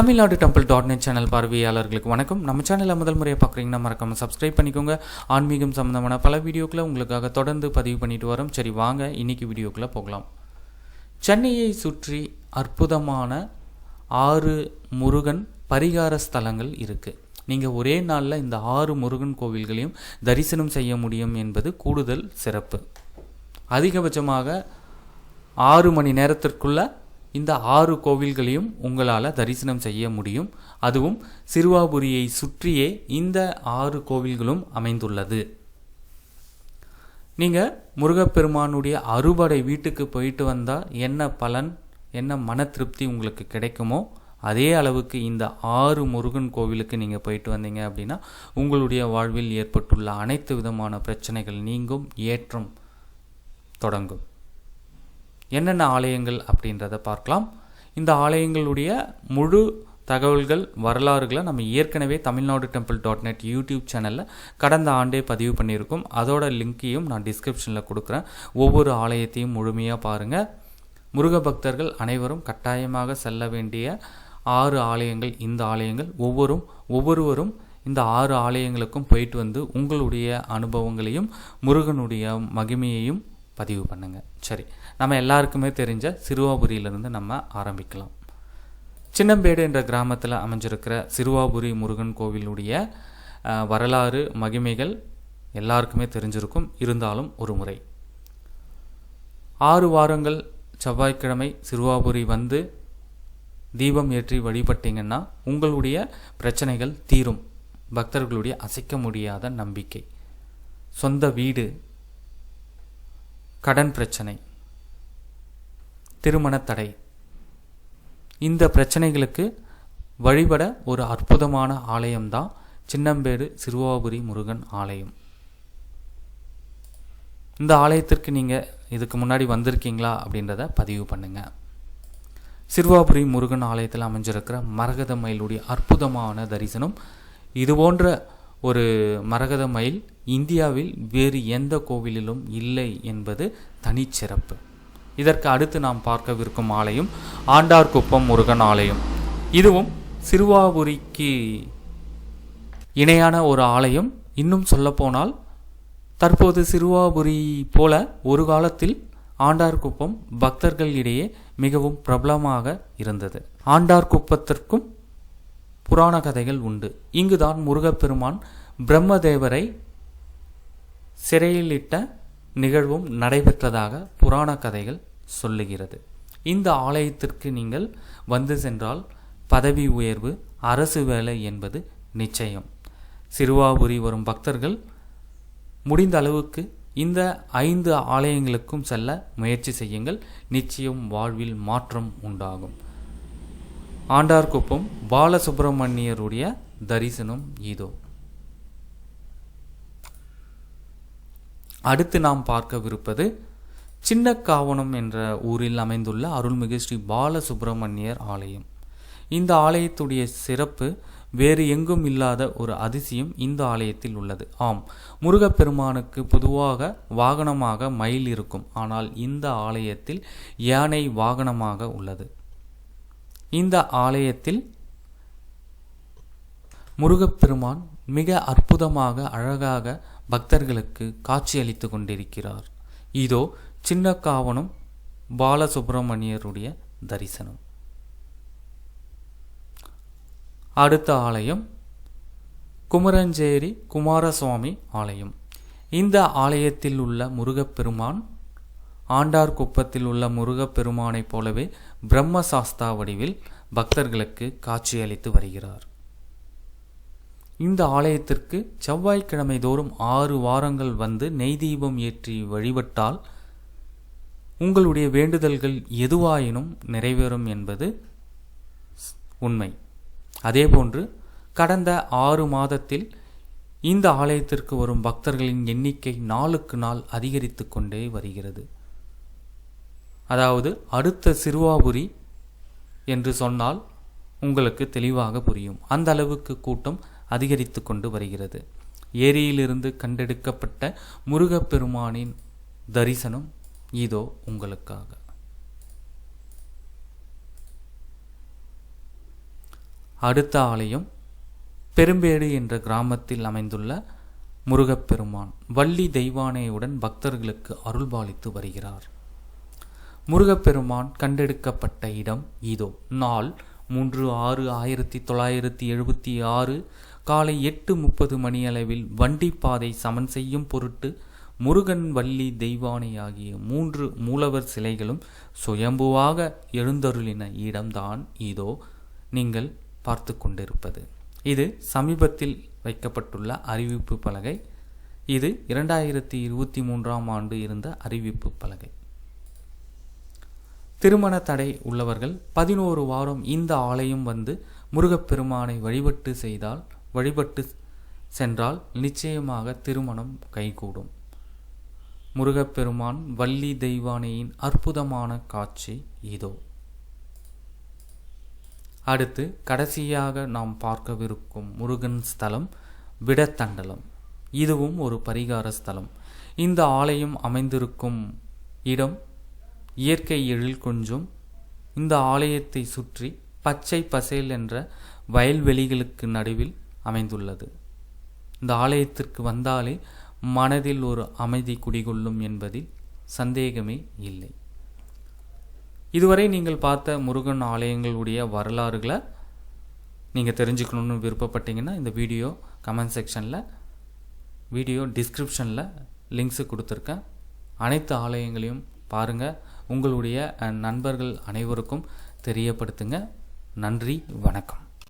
Tamil Nadu temple dot net channel பார்வையாளர்களுக்கு வணக்கம். நம்ம சேனலை முதல் முறையாக பார்க்குறீங்கன்னா மறக்காமல் சப்ஸ்கிரைப் பண்ணிக்கோங்க. ஆன்மீகம் சம்மந்தமான பல வீடியோக்களை உங்களுக்காக தொடர்ந்து பதிவு பண்ணிட்டு வரோம். சரி வாங்க இன்னைக்கு வீடியோக்குள்ளே போகலாம். சென்னையை சுற்றி அற்புதமான ஆறு முருகன் பரிகார ஸ்தலங்கள் இருக்குது நீங்கள் ஒரே நாளில் இந்த ஆறு முருகன் கோவில்களையும் தரிசனம் செய்ய முடியும் என்பது கூடுதல் சிறப்பு. அதிகபட்சமாக ஆறு மணி நேரத்திற்குள்ளே இந்த ஆறு கோவில்களையும் உங்களால் தரிசனம் செய்ய முடியும். அதுவும் சிறுவாபுரியை சுற்றியே இந்த ஆறு கோவில்களும் அமைந்துள்ளது. நீங்கள் முருகப்பெருமானுடைய அறுபடை வீட்டுக்கு போயிட்டு வந்தால் என்ன பலன் என்ன மன திருப்தி உங்களுக்கு கிடைக்குமோ அதே அளவுக்கு இந்த ஆறு முருகன் கோவிலுக்கு நீங்கள் போயிட்டு வந்தீங்க அப்படின்னா உங்களுடைய வாழ்வில் ஏற்பட்டுள்ள அனைத்து விதமான பிரச்சனைகள் நீங்கும் ஏற்றம் தொடங்கும். என்னென்ன ஆலயங்கள் அப்படின்றத பார்க்கலாம். இந்த ஆலயங்களுடைய முழு தகவல்கள் வரலாறுகளை நம்ம ஏற்கனவே Tamil Nadu temple dot net YouTube சேனலில் கடந்த ஆண்டே பதிவு பண்ணியிருக்கோம். அதோட லிங்க்கையும் நான் டிஸ்கிரிப்ஷனில் கொடுக்குறேன். ஒவ்வொரு ஆலயத்தையும் முழுமையாக பாருங்கள் முருக பக்தர்கள் அனைவரும் கட்டாயமாக செல்ல வேண்டிய ஆறு ஆலயங்கள் இந்த ஆலயங்கள். ஒவ்வொரும் ஒவ்வொருவரும் இந்த ஆறு ஆலயங்களுக்கும் போயிட்டு வந்து உங்களுடைய அனுபவங்களையும் முருகனுடைய மகிமையையும் பதிவு பண்ணுங்கள் சரி நம்ம எல்லாருக்குமே தெரிஞ்ச சிறுவாபுரியிலிருந்து நம்ம ஆரம்பிக்கலாம். சின்னம்பேடு என்ற கிராமத்தில் அமைஞ்சிருக்கிற சிறுவாபுரி முருகன் கோவிலுடைய வரலாறு மகிமைகள் எல்லாருக்குமே தெரிஞ்சிருக்கும். இருந்தாலும் ஒரு முறை. ஆறு வாரங்கள் செவ்வாய்க்கிழமை சிறுவாபுரி வந்து தீபம் ஏற்றி வழிபட்டீங்கன்னா உங்களுடைய பிரச்சனைகள் தீரும். பக்தர்களுடைய அசைக்க முடியாத நம்பிக்கை. சொந்த வீடு கடன் பிரச்சனை திருமணத் தடை. இந்த பிரச்சனைகளுக்கு வழிபட ஒரு அற்புதமான ஆலயம்தான் சின்னம்பேடு சிறுவாபுரி முருகன் ஆலயம். இந்த ஆலயத்திற்கு நீங்கள் இதுக்கு முன்னாடி வந்திருக்கீங்களா அப்படின்றத பதிவு பண்ணுங்கள் சிறுவாபுரி முருகன் ஆலயத்தில் அமைஞ்சிருக்கிற மரகத மயிலுடைய அற்புதமான தரிசனம் இது போன்ற ஒரு மரகத மயில் இந்தியாவில் வேறு எந்த கோவிலிலும் இல்லை என்பது தனிச்சிறப்பு. இதற்கு அடுத்து நாம் பார்க்கவிருக்கும் ஆலயம் ஆண்டார்குப்பம் முருகன் ஆலயம். இதுவும் சிறுவாபுரிக்கு இணையான ஒரு ஆலயம். இன்னும் சொல்லப்போனால் தற்போது சிறுவாபுரி போல ஒரு காலத்தில் ஆண்டார்குப்பம் பக்தர்கள் இடையே மிகவும் பிரபலமாக இருந்தது. ஆண்டார்குப்பத்திற்கும் புராண கதைகள் உண்டு. இங்குதான் முருகப்பெருமான் பிரம்மதேவரை சிறையிலிட்ட நிகழ்வும் நடைபெற்றதாக புராண கதைகள் சொல்லுகிறது. இந்த ஆலயத்திற்கு நீங்கள் வந்து சென்றால் பதவி உயர்வு அரசு வேலை என்பது நிச்சயம். சிறுவாபுரி வரும் பக்தர்கள் முடிந்த அளவுக்கு இந்த ஐந்து ஆலயங்களுக்கும் செல்ல முயற்சி செய்யுங்கள். நிச்சயம் வாழ்வில் மாற்றம் உண்டாகும். ஆண்டார்குப்பம் பாலசுப்பிரமணியருடைய தரிசனம் இதோ. அடுத்து நாம் பார்க்கவிருப்பது சின்னக்காவணம் என்ற ஊரில் அமைந்துள்ள அருள்மிகு ஸ்ரீ பாலசுப்பிரமணியர் ஆலயம். இந்த ஆலயத்துடைய சிறப்பு வேறு எங்கும் இல்லாத ஒரு அதிசயம் இந்த ஆலயத்தில் உள்ளது. ஆம் முருகப்பெருமானுக்கு பொதுவாக வாகனமாக மயில் இருக்கும். ஆனால் இந்த ஆலயத்தில் யானை வாகனமாக உள்ளது. இந்த ஆலயத்தில் முருகப்பெருமான் மிக அற்புதமாக அழகாக பக்தர்களுக்கு காட்சியளித்து கொண்டிருக்கிறார். இதோ சின்னக்காவனம் பாலசுப்பிரமணியருடைய தரிசனம். அடுத்த ஆலயம் குமரஞ்சேரி குமாரசுவாமி ஆலயம். இந்த ஆலயத்தில் உள்ள முருகப்பெருமான் ஆண்டார் குப்பத்தில் உள்ள முருகப்பெருமானைப் போலவே பிரம்மசாஸ்தா வடிவில் பக்தர்களுக்கு காட்சியளித்து வருகிறார். இந்த ஆலயத்திற்கு செவ்வாய்க்கிழமை தோறும் ஆறு வாரங்கள் வந்து நெய் தீபம் ஏற்றி வழிபட்டால் உங்களுடைய வேண்டுதல்கள் எதுவாயினும் நிறைவேறும் என்பது உண்மை. அதேபோன்று கடந்த ஆறு மாதத்தில் இந்த ஆலயத்திற்கு வரும் பக்தர்களின் எண்ணிக்கை நாளுக்கு நாள் அதிகரித்து கொண்டே வருகிறது. அதாவது அடுத்த சிறுவாபுரி என்று சொன்னால் உங்களுக்கு தெளிவாக புரியும். அந்த அளவுக்கு கூட்டம் அதிகரித்து கொண்டு வருகிறது. ஏரியிலிருந்து கண்டெடுக்கப்பட்ட முருகப்பெருமானின் தரிசனம் இதோ உங்களுக்காக. அடுத்த ஆலயம் பெரும்பேடு என்ற கிராமத்தில் அமைந்துள்ள முருகப்பெருமான் வள்ளி தெய்வானையுடன் பக்தர்களுக்கு அருள்பாலித்து வருகிறார். முருகப்பெருமான் கண்டெடுக்கப்பட்ட இடம் இதோ. நாள் மூன்று ஆறு ஆயிரத்தி தொள்ளாயிரத்தி எழுபத்தி ஆறு காலை எட்டு முப்பது மணியளவில் வண்டிப்பாதை சமன் செய்யும் பொருட்டு முருகன் வள்ளி தெய்வானை ஆகிய மூன்று மூலவர் சிலைகளும் சுயம்புவாக எழுந்தருளின இடம்தான் இதோ நீங்கள் பார்த்து கொண்டிருப்பது. இது சமீபத்தில் வைக்கப்பட்டுள்ள அறிவிப்பு பலகை. இது இரண்டாயிரத்தி இருபத்தி மூன்றாம் ஆண்டு இருந்த அறிவிப்பு பலகை. திருமண தடை உள்ளவர்கள் பதினோரு வாரம் இந்த ஆலயம் வந்து முருகப்பெருமானை வழிபட்டு செய்தால் வழிபட்டு சென்றால் நிச்சயமாக திருமணம் கைகூடும். முருகப்பெருமான் வள்ளி தெய்வானையின் அற்புதமான காட்சி இதோ. அடுத்து கடைசியாக நாம் பார்க்கவிருக்கும் முருகன் ஸ்தலம் விடத்தண்டலம். இதுவும் ஒரு பரிகார ஸ்தலம். இந்த ஆலயம் அமைந்திருக்கும் இடம் இயற்கை எழில் கொஞ்சம். இந்த ஆலயத்தை சுற்றி பச்சை பசேல் என்ற வயல்வெளிகளுக்கு நடுவில் அமைந்துள்ளது. இந்த ஆலயத்திற்கு வந்தாலே மனதில் ஒரு அமைதி குடிகொள்ளும் என்பதில் சந்தேகமே இல்லை. இதுவரை நீங்கள் பார்த்த முருகன் ஆலயங்களுடைய வரலாறுகளை நீங்கள் தெரிஞ்சுக்கணுன்னு விருப்பப்பட்டீங்கன்னா இந்த வீடியோ கமெண்ட் செக்ஷனில் வீடியோ டிஸ்கிரிப்ஷனில் லிங்க்ஸு கொடுத்துருக்கேன். அனைத்து ஆலயங்களையும் பாருங்கள் உங்களுடைய நண்பர்கள் அனைவருக்கும் தெரியப்படுத்துங்க. நன்றி வணக்கம்.